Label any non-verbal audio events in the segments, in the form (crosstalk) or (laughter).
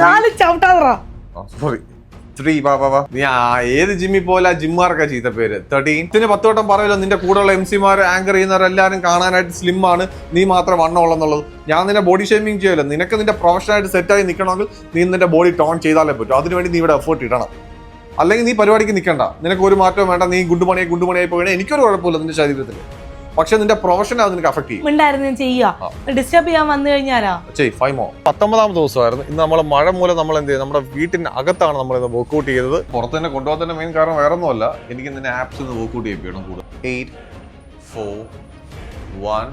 കാൽ ചവിട്ടാതറാ. Sorry three വാ വാ വാ. നീ ആ ഏത് ജിമ്മിൽ പോലെ ജിമ്മാർക്കാ ചീത്ത പേര്. തേർട്ടീൻ ഇതിന് പത്ത് വട്ടം പറയല്ലോ നിന്റെ കൂടെയുള്ള എം സിമാർ ആങ്കർ ചെയ്യുന്നവരെല്ലാരും കാണാനായിട്ട് സ്ലിം ആണ്. നീ മാത്രം വണ്ണമുള്ളെന്നുള്ളത് ഞാൻ നിന്നെ ബോഡി ഷേമിങ് ചെയ്യല്ലോ. നിനക്ക് നിന്റെ പ്രൊഫഷനായിട്ട് സെറ്റായി നിൽക്കണമെങ്കിൽ നീ നിന്റെ ബോഡി ടോൺ ചെയ്താലേ പറ്റും. അതിനുവേണ്ടി നീ ഇവിടെ എഫേർട്ട് ഇടണം. അല്ലെങ്കിൽ നീ പരിപാടിക്ക് നിൽക്കണ്ട നിനക്ക് ഒരു മാറ്റവും വേണ്ട. നീ ഗുഡ് മണിയായി ഗുഡ് മണിയായി പോകണേ എനിക്കൊരു കുഴപ്പമില്ല നിന്റെ ശരീരത്തിൽ. പക്ഷെ നിന്റെ പ്രൊഫഷൻ അത് നിനക്ക് അഫക്ട് ചെയ്യും. ഉണ്ടായിരുന്നു ഞാൻ ചെയ്യുക. ഡിസ്റ്റർബ് ചെയ്യാൻ വന്നു കഴിഞ്ഞാലോ? ചെയ് ഫൈവ് മോ പത്തൊമ്പതാം ദിവസമായിരുന്നു. ഇന്ന് നമ്മൾ മഴ മൂലം നമ്മൾ എന്ത് ചെയ്തു? നമ്മുടെ വീട്ടിന്റെ അകത്താണ് നമ്മൾ ഇന്ന് വർക്ക്ഔട്ട് ചെയ്തത്. പുറത്ത് തന്നെ കൊണ്ടുപോകാത്തതിന്റെ മെയിൻ കാരണം വേറെ ഒന്നുമല്ല എനിക്ക് നിന്നെ ആപ്സ് ഒന്ന് വർക്ക്ഔട്ട് ചെയ്യണം കൂടുതൽ. എയ്റ്റ് ഫോർ വൺ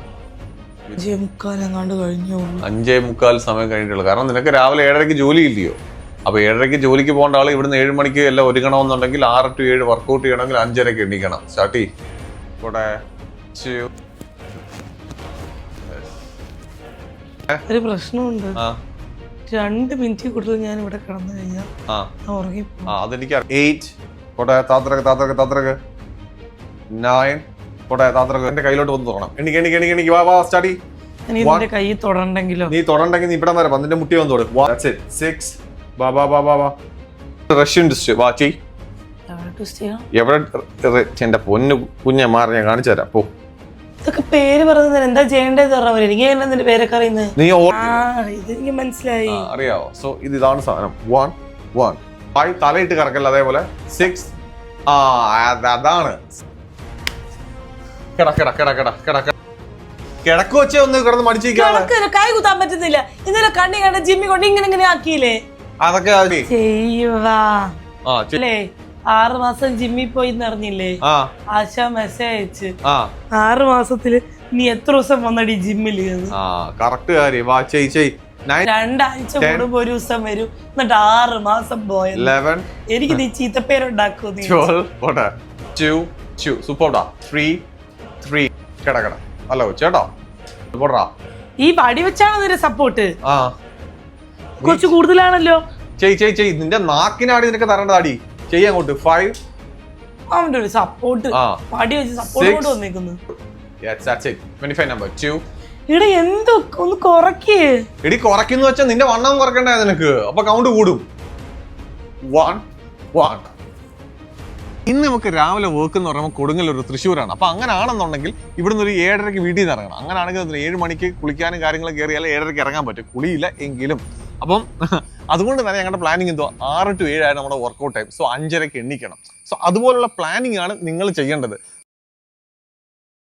അഞ്ചേ മുക്കാലെങ്ങാണ്ട് കഴിഞ്ഞു അഞ്ചേ മുക്കാൽ സമയം കഴിഞ്ഞിട്ടുള്ളൂ. കാരണം നിനക്ക് രാവിലെ ഏഴരയ്ക്ക് ജോലി ഇല്ലയോ? അപ്പൊ ഏഴരയ്ക്ക് ജോലിക്ക് പോകേണ്ട ആൾ ഇവിടുന്ന് ഏഴ് മണിക്ക് എല്ലാം ഒരുങ്ങണമെന്നുണ്ടെങ്കിൽ ആറ് ടു ഏഴ് വർക്കൗട്ട് ചെയ്യണമെങ്കിൽ അഞ്ചരയ്ക്ക് എണ്ണിക്കണം സ്റ്റാർട്ട് ചെയ്യും. കൂടെ two, ഒരു പ്രശ്നമുണ്ട്. ആ. രണ്ട് മിനിറ്റ് കൂടുതൽ ഞാൻ ഇവിടെ കിടന്നു കഴിഞ്ഞാൽ ആ. ഞാൻ ഉറങ്ങി ആ അതെനിക്ക് എയ്റ്റ് കോട്ടെ താത്രക്ക് താത്രക്ക് താത്രക്ക് നയൻ കോട്ടെ താത്രക്ക് എന്റെ കയ്യിലോട്ട് വന്ന് തുടങ്ങണം വാ വാ നിന്റെ കൈ തൊടണ്ടെങ്കിലോ? നീ തുടണ്ടെങ്കിൽ നീ വരെ മുട്ടി വന്ന് തുടങ്ങും സിക്സ് വാ വാ വാ വാ വാ. റഷ്യൻ ഡിസ്റ്റ് വാ ചെയ് എവിടെ എന്റെ പൊന്ന് കുഞ്ഞെ മാറി ഞാൻ കാണിച്ചു തരാം. പോ. ഇതൊക്കെ പേര് പറയുന്നത് എന്താ ചെയ്യേണ്ടത് പറഞ്ഞ എനിക്ക് എന്റെ പേരൊക്കെ അറിയുന്നത്? നീ ആ ഇത് എനിക്ക് മനസ്സിലായി. ആ, അറിയാവോ? സോ ഇത് ഇതാണ് സാധനം. വൺ വൺ ഫൈവ് തലയിട്ട് കറക്കല്ല അതേപോലെ. സിക്സ് ആ അത് അതാണ്. കിട കിട കിട കിട കിട കിട. കിടക്ക് വെച്ചേ ഒന്ന് കിടന്ന് മടിച്ചിരിക്കാണ് കണക്ക് കൈ കുത്താൻ പറ്റുന്നില്ല. ഇന്നലെ കണ്ണി കണ്ട ജിമ്മി കൊണ്ട് ഇങ്ങനെ ഇങ്ങനെ ആക്കിയില്ലേ? അതൊക്കെ ചെയ്യ് ചെയ്യുവാ. ആ ചെ- അല്ലേ? ആറ് മാസം ജിമ്മിൽ പോയി എന്നറിഞ്ഞില്ലേ ആശ മെസ്സേജ് അയച്ച്. ആറ് മാസത്തിൽ നീ എത്ര ദിവസം വന്നടി ജിമ്മിൽ കറക്റ്റ് കാര്യം. രണ്ടാഴ്ച കൂടുമ്പോ ഒരു ദിവസം വരും. എന്നിട്ട് ആറ് മാസം പോയ. എനിക്ക് നീ ചീത്തപ്പേരുണ്ടാക്കൂ അല്ല ചേട്ടോ ഈ വടി വെച്ചാണോ നിന്റെ സപ്പോർട്ട് കുറച്ച് കൂടുതലാണല്ലോ. ചെയ് ചെയ് ചെയ് നിന്റെ നാക്കിനാടി നിനക്ക് തരേണ്ടതാടി. ചെയ്യ കൊണ്ട് ഫൈവ് അവന്റെ ഒരു സപ്പോർട്ട് ആ. വടി വെച്ച് സപ്പോർട്ട് Six. കൊണ്ട് വന്നേക്കുന്നു. Yes, that's it. 25 number. Two. ഇവിടെ എന്തോ ഒന്ന് കുറയ്ക്കേ. എടി കുറയ്ക്കുന്ന വെച്ചാൽ നിന്റെ വണ്ണം കുറക്കണ്ടേ നിനക്ക്. അപ്പൊ കൗണ്ട് കൂടും. വൺ വൺ ഇന്ന് നമുക്ക് രാവിലെ വർക്ക് എന്ന് പറയുമ്പോൾ കൊടുങ്ങൽ ഒരു തൃശ്ശൂരാണ്. അപ്പൊ അങ്ങനെ ആണെന്നുണ്ടെങ്കിൽ ഇവിടുന്ന് ഒരു ഏഴരയ്ക്ക് വീട്ടിൽ നിന്ന് ഇറങ്ങണം. അങ്ങനെയാണെങ്കിൽ ഒരു ഏഴ് മണിക്ക് കുളിക്കാനും കാര്യങ്ങളും കയറിയാൽ ഏഴരയ്ക്ക് ഇറങ്ങാൻ പറ്റും. കുളിയില്ല എങ്കിലും. അപ്പം (laughs) അതുകൊണ്ട് തന്നെ ഞങ്ങളുടെ പ്ലാനിങ് എന്തോ ആറ് ടു ഏഴാണ് നമ്മുടെ വർക്കൗട്ട് ടൈം സോ അഞ്ചരയ്ക്ക് എണ്ണിക്കണം. സോ അതുപോലുള്ള പ്ലാനിങ് ആണ് നിങ്ങൾ ചെയ്യേണ്ടത്.